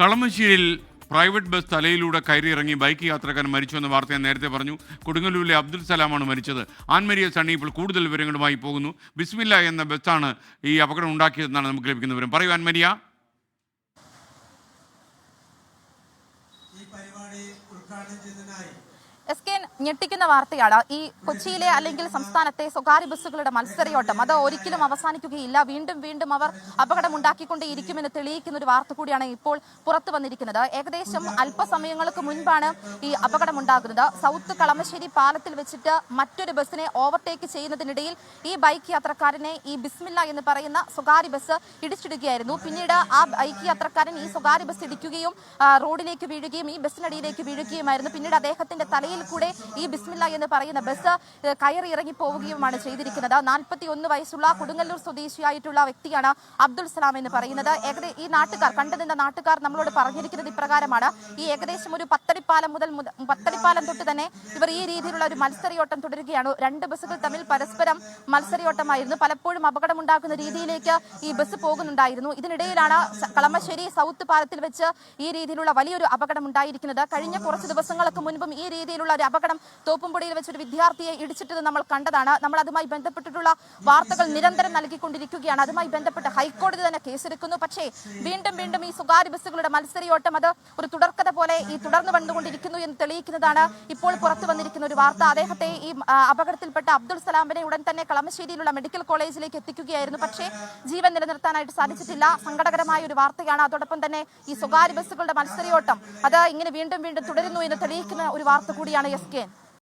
കളമശ്ശേരിയിൽ private bus തലയിലൂടെ കയറിയിറങ്ങി bike യാത്രക്കാരൻ മരിച്ചുവെന്ന വാർത്ത ഞാൻ നേരത്തെ പറഞ്ഞു. കൊടുങ്ങല്ലൂരിലെ അബ്ദുൽ സലാമാണ് മരിച്ചത്. ആൻമരിയ സണ്ണി ഇപ്പോൾ കൂടുതൽ വിവരങ്ങളുമായി പോകുന്നു. ബിസ്മില്ല എന്ന ബസ്സാണ് ഈ അപകടം ഉണ്ടാക്കിയതെന്നാണ് നമുക്ക് ലഭിക്കുന്ന വിവരം. പറയൂ ആൻമരിയ. ഈ പരിപാടി ഉദ്ഘാടനം ചെയ്യുന്നതിനായി എസ് കെ ഞെട്ടിക്കുന്ന വാർത്തയാണ്. ഈ കൊച്ചിയിലെ അല്ലെങ്കിൽ സംസ്ഥാനത്തെ സ്വകാര്യ ബസ്സുകളുടെ മത്സരയോട്ടം അത് ഒരിക്കലും അവസാനിക്കുകയില്ല. വീണ്ടും വീണ്ടും അവർ അപകടമുണ്ടാക്കിക്കൊണ്ടേയിരിക്കുമെന്ന് തെളിയിക്കുന്ന ഒരു വാർത്ത കൂടിയാണ് ഇപ്പോൾ പുറത്തു വന്നിരിക്കുന്നത്. ഏകദേശം അല്പസമയങ്ങൾക്ക് മുൻപാണ് ഈ അപകടം ഉണ്ടാകുന്നത് സൗത്ത് കളമശ്ശേരി പാലത്തിൽ വെച്ചിട്ട് മറ്റൊരു ബസ്സിനെ ഓവർടേക്ക് ചെയ്യുന്നതിനിടയിൽ ഈ ബൈക്ക് യാത്രക്കാരനെ ഈ ബിസ്മില്ല എന്ന് പറയുന്ന സ്വകാര്യ ബസ് ഇടിച്ചിടുകയായിരുന്നു. പിന്നീട് ആ ബൈക്ക് യാത്രക്കാരൻ ഈ സ്വകാര്യ ബസ് ഇടിക്കുകയും റോഡിലേക്ക് വീഴുകയും ഈ ബസ്സിനടിയിലേക്ക് വീഴുകയുമായിരുന്നു. പിന്നീട് അദ്ദേഹത്തിന്റെ തലയിൽ കൂടെ ഈ ബിസ്മില്ല എന്ന് പറയുന്ന ബസ് കയറി ഇറങ്ങി പോവുകയുമാണ് ചെയ്തിരിക്കുന്നത്. നാൽപ്പത്തി ഒന്ന് വയസ്സുള്ള കൊടുങ്ങല്ലൂർ സ്വദേശിയായിട്ടുള്ള വ്യക്തിയാണ് അബ്ദുൾ സലാം എന്ന് പറയുന്നത്. ഏകദേശം ഈ നാട്ടുകാർ കണ്ടുനിന്ന നാട്ടുകാർ നമ്മളോട് പറഞ്ഞിരിക്കുന്നത് ഇപ്രകാരമാണ്. ഈ ഏകദേശം ഒരു പത്തടിപ്പാലം മുതൽ മുത- പത്തടിപ്പാലം തൊട്ട് തന്നെ ഇവർ ഈ രീതിയിലുള്ള ഒരു മത്സരയോട്ടം തുടരുകയാണ്. രണ്ട് ബസ്സുകൾ തമ്മിൽ പരസ്പരം മത്സരയോട്ടമായിരുന്നു. പലപ്പോഴും അപകടമുണ്ടാക്കുന്ന രീതിയിലേക്ക് ഈ ബസ് പോകുന്നുണ്ടായിരുന്നു. ഇതിനിടയിലാണ് കളമശ്ശേരി സൗത്ത് പാലത്തിൽ വെച്ച് ഈ രീതിയിലുള്ള വലിയൊരു അപകടം ഉണ്ടായിരിക്കുന്നത് കഴിഞ്ഞ കുറച്ച് ദിവസങ്ങൾക്ക് മുൻപും ഈ രീതിയിലുള്ള ഒരു അപകടം തോപ്പുംപൊടിയിൽ വെച്ച് ഒരു വിദ്യാർത്ഥിയെ ഇടിച്ചിട്ടത് നമ്മൾ കണ്ടതാണ്. നമ്മൾ അതുമായി ബന്ധപ്പെട്ടിട്ടുള്ള വാർത്തകൾ നിരന്തരം നൽകിക്കൊണ്ടിരിക്കുകയാണ്. അതുമായി ബന്ധപ്പെട്ട് ഹൈക്കോടതി തന്നെ കേസെടുക്കുന്നു. പക്ഷേ വീണ്ടും വീണ്ടും ഈ സ്വകാര്യ ബസ്സുകളുടെ മത്സരയോട്ടം അത് ഒരു തുടർക്കഥ പോലെ ഈ തുടർന്ന് വന്നുകൊണ്ടിരിക്കുന്നു എന്ന് തെളിയിക്കുന്നതാണ് ഇപ്പോൾ പുറത്തു വന്നിരിക്കുന്ന ഒരു വാർത്ത. അദ്ദേഹത്തെ ഈ അപകടത്തിൽപ്പെട്ട അബ്ദുൾ സലാമിനെ ഉടൻ തന്നെ കളമശ്ശേരിയിലുള്ള മെഡിക്കൽ കോളേജിലേക്ക് എത്തിക്കുകയായിരുന്നു. പക്ഷേ ജീവൻ നിലനിർത്താനായിട്ട് സാധിച്ചിട്ടില്ല. സങ്കടകരമായ ഒരു വാർത്തയാണ്. അതോടൊപ്പം തന്നെ ഈ സ്വകാര്യ ബസ്സുകളുടെ മത്സരയോട്ടം അത് ഇങ്ങനെ വീണ്ടും വീണ്ടും തുടരുന്നു എന്ന് തെളിയിക്കുന്ന ഒരു വാർത്ത കൂടിയാണ് എസ് കെ.